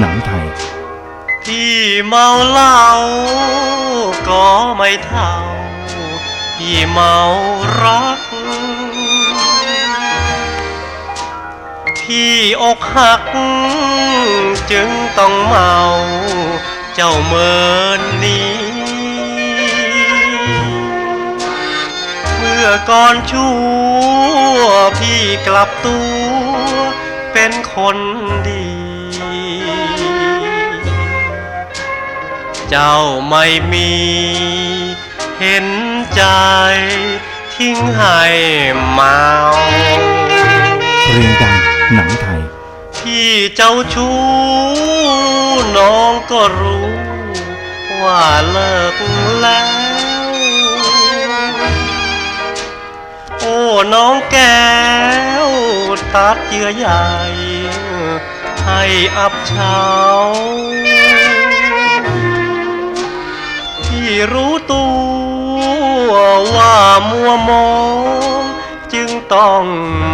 หนังไทยที่เมาเหล้าก็ไม่เท่าที่เมารักที่อกหัก จึงต้องเมา เจ้าเมินนี้เมื่อก่อนชั่วพี่กลับตัว เป็นคนดี เจ้าไม่มี เห็นใจ ทิ้งให้เมาเพลงดังหนังไทย พี่เจ้าชู้น้องก็รู้ ว่าเลิกแล้ว โอ้น้องแก้ว ตัดเยื่อใหญ่ ให้อับเฉา มัวมองจึงต้อง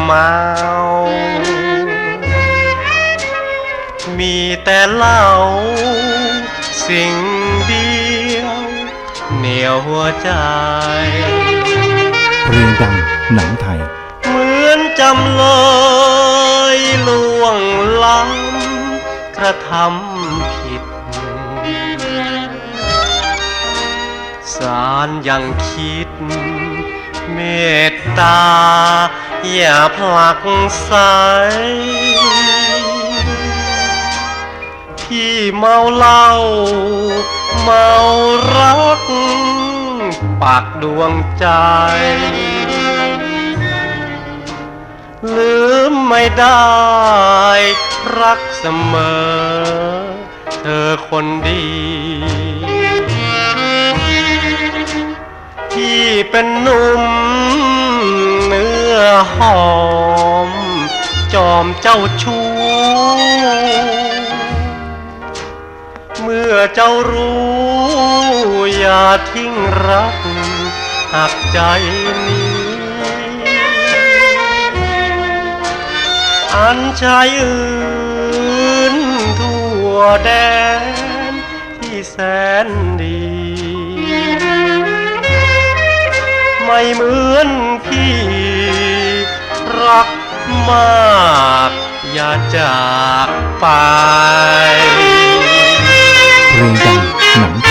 เมา มีแต่เหล้าสิ่งเดียว เหนียวหัวใจเพลงดังหนังไทย เหมือนจำเลยล่วงล้ำกระทำผิด สารยังคิด มตตา อย่าผลักใสที่เมาเหล้าเมารัก ปากดวงใจ ลืมไม่ได้ รักเสมอ เธอคนดี ที่เป็นหนุ่มเนื้อหอม จอมเจ้าชู้ เมื่อเจ้ารู้ อย่าทิ้งรัก หักใจนี้ อันชายอื่นทั่วแดนที่แสนดี ไม่เหมือนพี่ รักมากอย่าจากไปเพลงดังหนังไท